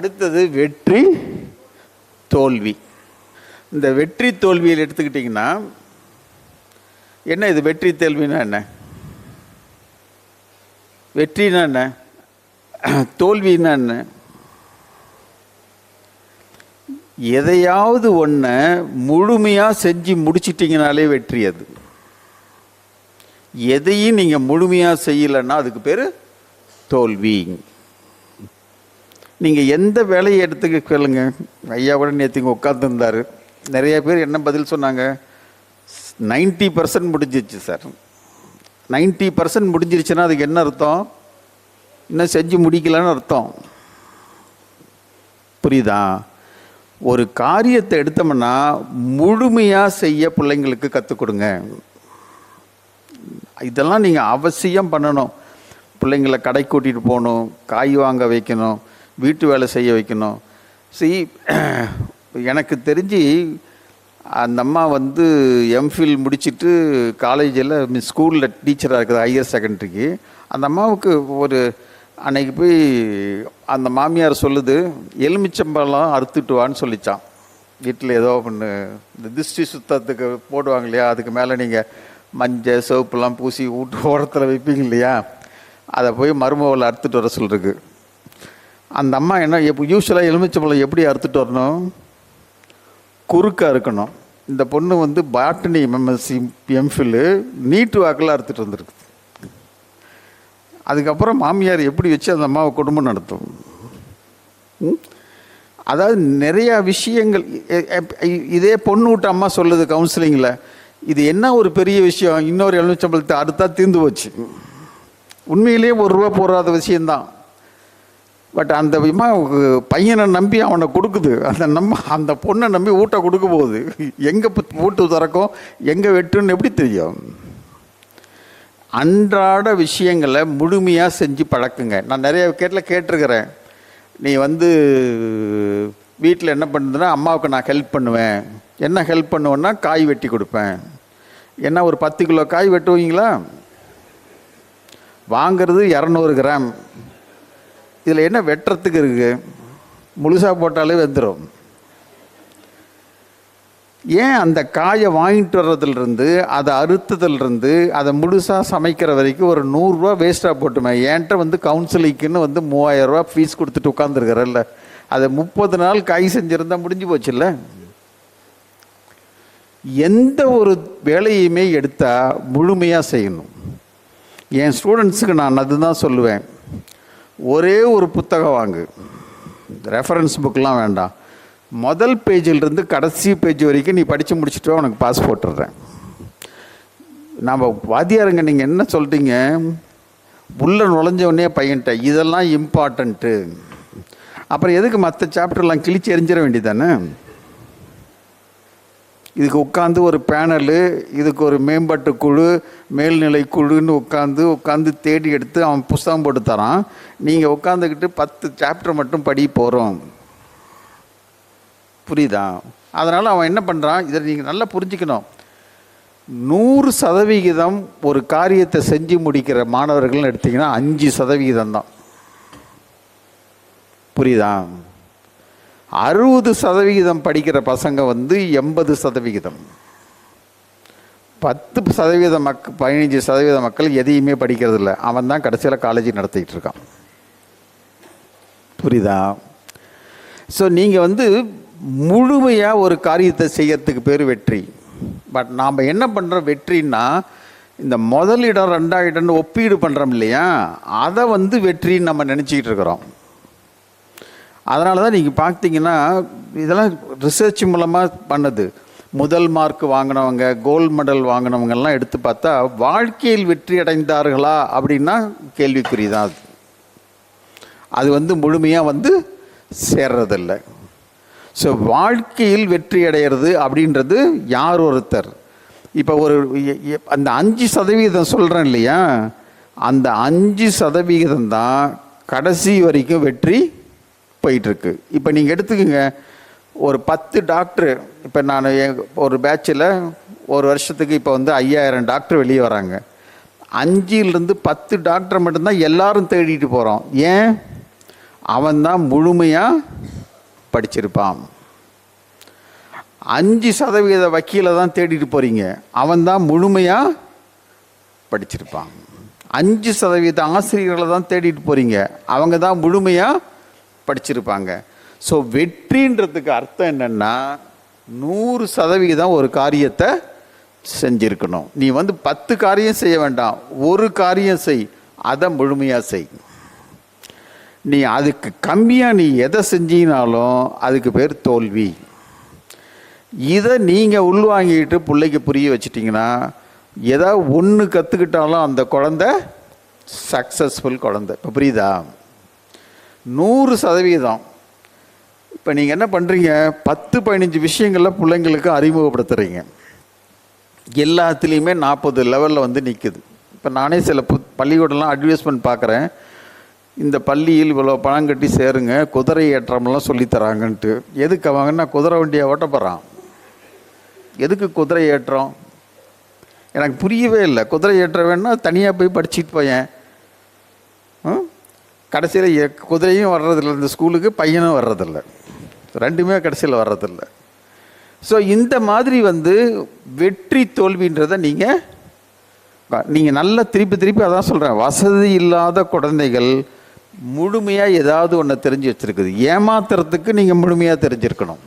அடுத்தது வெற்றி தோல்வி. இந்த வெற்றி தோல்வியில் எடுத்துக்கிட்டிங்கன்னா என்ன இது வெற்றி தோல்வினா என்ன? வெற்றினா என்ன? தோல்வினா என்ன? எதையாவது ஒன்றை முழுமையாக செஞ்சு முடிச்சிட்டிங்கனாலே வெற்றி அது. எதையும் நீங்கள் முழுமையாக செய்யலைன்னா அதுக்கு பேர் தோல்வி. நீங்கள் எந்த வேலையை எடுத்துக்க கேளுங்க. ஐயா கூட நேற்றுங்க உட்காந்துருந்தார் நிறைய பேர் என்ன பதில் சொன்னாங்க? நைன்ட்டி பர்சன்ட் முடிஞ்சிருச்சு சார். நைன்ட்டி பர்சன்ட் முடிஞ்சிருச்சுன்னா அதுக்கு என்ன அர்த்தம்? இன்னும் செஞ்சு முடிக்கலன்னு அர்த்தம்? புரியுதா? ஒரு காரியத்தை எடுத்தோம்னா முழுமையாக செய்ய பிள்ளைங்களுக்கு கற்றுக் கொடுங்க. இதெல்லாம் நீங்கள் அவசியம் பண்ணணும். பிள்ளைங்களை கடை கூட்டிகிட்டு போகணும் காய் வாங்க வைக்கணும் வீட்டு வேலை செய்ய வைக்கணும். சி எனக்கு தெரிஞ்சு அந்த அம்மா வந்து எம்ஃபில் முடிச்சுட்டு காலேஜில் ஸ்கூலில் டீச்சராக இருக்குது ஹையர் செகண்டரிக்கு அந்த அம்மாவுக்கு ஒரு அன்னைக்கு போய் அந்த மாமியார் சொல்லுது எலுமிச்சம்பழம் அறுத்துட்டு வான்னு சொல்லிச்சான் வீட்டில் ஏதோ ஒன்று இந்த திருஷ்டி சுத்தத்துக்கு போடுவாங்க இல்லையா? அதுக்கு மேலே நீங்கள் மஞ்சள் சோப்புலாம் பூசி வீட்டு ஓரத்தில் வைப்பீங்க இல்லையா? அதை போய் மருமகளை அறுத்துட்டு வர சொல்லிருக்கு அந்த அம்மா என்ன எப்போ யூஸ்வலாக எலுமிச்சம்பழம் எப்படி அறுத்துட்டு வரணும்? குறுக்காக இருக்கணும். இந்த பொண்ணு வந்து பாட்டனி எம்எஸ்சி எம்ஃபில்லு நீட்டு வாக்கில் அறுத்துட்டு வந்திருக்கு. அதுக்கப்புறம் மாமியார் எப்படி வச்சு அந்த அம்மாவை குடும்பம் நடத்தும்? அதாவது நிறையா விஷயங்கள் இதே பொண்ணு விட்ட அம்மா சொல்லுது கவுன்சிலிங்கில் இது என்ன ஒரு பெரிய விஷயம்? இன்னொரு எலுமிச்சம்பழத்தை அடுத்தா தீர்ந்து போச்சு. உண்மையிலேயே ஒரு ரூபா போடாத விஷயந்தான் பட் அந்த விமா பையனை நம்பி அவனை கொடுக்குது. அந்த நம்ம அந்த பொண்ணை நம்பி ஊட்ட கொடுக்க போகுது எங்கே ஊட்டு திறக்கும் எங்கே வெட்டுன்னு எப்படி தெரியும்? அன்றாட விஷயங்களை முழுமையாக செஞ்சு பழக்குங்க. நான் நிறைய கேட்டில் கேட்டிருக்கிறேன். நீ வந்து வீட்டில் என்ன பண்ணுதுன்னா அம்மாவுக்கு நான் ஹெல்ப் பண்ணுவேன். என்ன ஹெல்ப் பண்ணுவேன்னா காய் வெட்டி கொடுப்பேன். என்ன ஒரு பத்து கிலோ காய் வெட்டுவீங்களா? வாங்கிறது இரநூறு கிராம். இதில் என்ன வெட்டுறதுக்கு இருக்குது முழுசாக போட்டாலே வெந்துடும் ஏன் அந்த காயை வாங்கிட்டு வர்றதுலேருந்து அதை அறுத்ததுலேருந்து அதை முழுசாக சமைக்கிற வரைக்கும் ஒரு நூறுரூவா வேஸ்ட்டாக போட்டுமே. என்கிட்ட வந்து கவுன்சிலிங்க்குன்னு வந்து மூவாயிரரூவா ஃபீஸ் கொடுத்துட்டு உட்காந்துருக்கிறல்ல அதை முப்பது நாள் காய் செஞ்சுருந்தா முடிஞ்சு போச்சுல்ல? எந்த ஒரு வேலையுமே எடுத்தால் முழுமையாக செய்யணும். என் ஸ்டூடெண்ட்ஸுக்கு நான் அதுதான் சொல்லுவேன். ஒரே ஒரு புத்தகம் வாங்கு. ரெஃபரன்ஸ் புக்கெலாம் வேண்டாம். முதல் பேஜிலிருந்து கடைசி பேஜ் வரைக்கும் நீ படித்து முடிச்சுட்டு உனக்கு பாஸ் போட்டுடுறேன். நாம் வாத்தியாருங்க நீங்கள் என்ன சொல்கிறீங்க உள்ளே நுழைஞ்சவொடனே பையன்ட்ட இதெல்லாம் இம்பார்ட்டண்ட்டு அப்புறம் எதுக்கு மற்ற சாப்டர்லாம் கிழிச்சு எரிஞ்சிட வேண்டியதானே இதுக்கு உட்காந்து ஒரு பேனலு இதுக்கு ஒரு மேம்பாட்டு குழு மேல்நிலை குழுன்னு உட்காந்து உட்காந்து தேடி எடுத்து அவன் புஸ்தகம் போட்டு தரான். நீங்கள் உட்காந்துக்கிட்டு பத்து சாப்டர் மட்டும் படி போகிறோம் புரியுதா? அதனால் அவன் என்ன பண்ணுறான் இதை நீங்கள் நல்லா புரிஞ்சுக்கணும். நூறு சதவிகிதம் ஒரு காரியத்தை செஞ்சு முடிக்கிற மாணவர்கள்னு எடுத்திங்கன்னா அஞ்சு சதவிகிதம் தான் புரியுதா? அறுபது சதவிகிதம் படிக்கிற பசங்க வந்து எண்பது சதவிகிதம். பத்து சதவீத மக் பதினஞ்சு சதவீத மக்கள் எதையுமே படிக்கிறது இல்லை அவன் தான் கடைசியில் காலேஜ் நடத்திக்கிட்டு இருக்கான். புரியுதா? ஸோ நீங்கள் வந்து முழுமையாக ஒரு காரியத்தை செய்யறதுக்கு பேர் வெற்றி. பட் நாம் என்ன பண்ணுறோம் வெற்றின்னா இந்த முதலிடம் ரெண்டாயிடம்னு ஒப்பீடு பண்ணுறோம் இல்லையா? அதை வந்து வெற்றின்னு நம்ம நினச்சிக்கிட்டு இருக்கிறோம். அதனால தான் நீங்கள் பார்த்தீங்கன்னா இதெல்லாம் ரிசர்ச் மூலமாக பண்ணது. முதல் மார்க் வாங்கினவங்க கோல்டு மெடல் வாங்கினவங்கெல்லாம் எடுத்து பார்த்தா வாழ்க்கையில் வெற்றி அடைந்தார்களா அப்படின்னா கேள்விக்குறிதான் அது. அது வந்து முழுமையாக வந்து சேர்றதில்ல. ஸோ வாழ்க்கையில் வெற்றி அடையிறது அப்படின்றது யார் ஒருத்தர்? இப்போ ஒரு அந்த அஞ்சு சதவீதம் சொல்கிறேன் இல்லையா? அந்த அஞ்சு சதவிகிதம் தான் கடைசி வரைக்கும் வெற்றி போயிட்டுருக்கு. இப்போ நீங்கள் எடுத்துக்கோங்க ஒரு பத்து டாக்டர் இப்போ நான் எ ஒரு பேட்சில் ஒரு வருஷத்துக்கு இப்போ வந்து ஐயாயிரம் டாக்டர் வெளியே வராங்க. அஞ்சிலிருந்து பத்து டாக்டர் மட்டும்தான் எல்லாரும் தேடிட்டு போகிறோம் ஏன்? அவன்தான் முழுமையாக படிச்சிருப்பான். அஞ்சு சதவீத வக்கீலை தான் தேடிட்டு போகிறீங்க அவன்தான் முழுமையாக படிச்சிருப்பான். அஞ்சு சதவீத ஆசிரியர்களை தான் தேடிட்டு போகிறீங்க அவங்க தான் முழுமையாக படிச்சிருப்பாங்க. ஸோ வெற்றின்றதுக்கு அர்த்தம் என்னென்னா நூறு சதவீதம் ஒரு காரியத்தை செஞ்சிருக்கணும். நீ வந்து பத்து காரியம் செய்ய வேண்டாம். ஒரு காரியம் செய். அதை முழுமையாக செய். நீ அதுக்கு கம்மியாக நீ எதை செஞ்சினாலும் அதுக்கு பேர் தோல்வி. இதை நீங்கள் உள்வாங்கிட்டு பிள்ளைக்கு புரிய வச்சிட்டிங்கன்னா ஏதாவது ஒன்று கற்றுக்கிட்டாலும் அந்த குழந்த சக்ஸஸ்ஃபுல் குழந்தை. இப்போ புரியுதா? நூறு சதவீதம். இப்போ நீங்கள் என்ன பண்ணுறீங்க பத்து பதினஞ்சு விஷயங்களில் பிள்ளைங்களுக்கு அறிமுகப்படுத்துகிறீங்க எல்லாத்துலேயுமே நாற்பது லெவலில் வந்து நிற்குது இப்போ நானே சில பு பள்ளிக்கூடம்லாம் அட்வைஸ்மெண்ட் பார்க்குறேன் இந்த பள்ளியில் இவ்வளோ பணம் கட்டி சேருங்க குதிரை ஏற்றம்லாம் சொல்லித்தராங்கன்ட்டு எதுக்கு அவங்கன்னா குதிரை வண்டியை ஓட்ட போகிறான் எதுக்கு குதிரை ஏற்றம்? எனக்கு புரியவே இல்லை. குதிரை ஏற்ற வேணா தனியாக போய் படிச்சுட்டு போயேன். கடைசியில் குதிரையும் வர்றதில்ல. இந்த ஸ்கூலுக்கு பையனும் வர்றதில்லை. ரெண்டுமே கடைசியில் வர்றதில்லை. ஸோ இந்த மாதிரி வந்து வெற்றி தோல்வின்றதை நீங்கள் நீங்கள் நல்லா திருப்பி திருப்பி அதான் சொல்கிறேன் வசதி இல்லாத குழந்தைகள் முழுமையாக ஏதாவது ஒன்று தெரிஞ்சு வச்சுருக்குது. ஏமாத்துறதுக்கு நீங்கள் முழுமையாக தெரிஞ்சிருக்கணும்.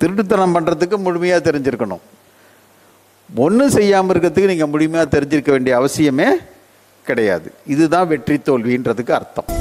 திருட்டுத்தனம் பண்ணுறதுக்கு முழுமையாக தெரிஞ்சிருக்கணும். ஒன்றும் செய்யாமல் இருக்கிறதுக்கு நீங்கள் முழுமையாக தெரிஞ்சிருக்க வேண்டிய அவசியமே கிடையாது. இதுதான் வெற்றி தோல்வின்றதுக்கு அர்த்தம்.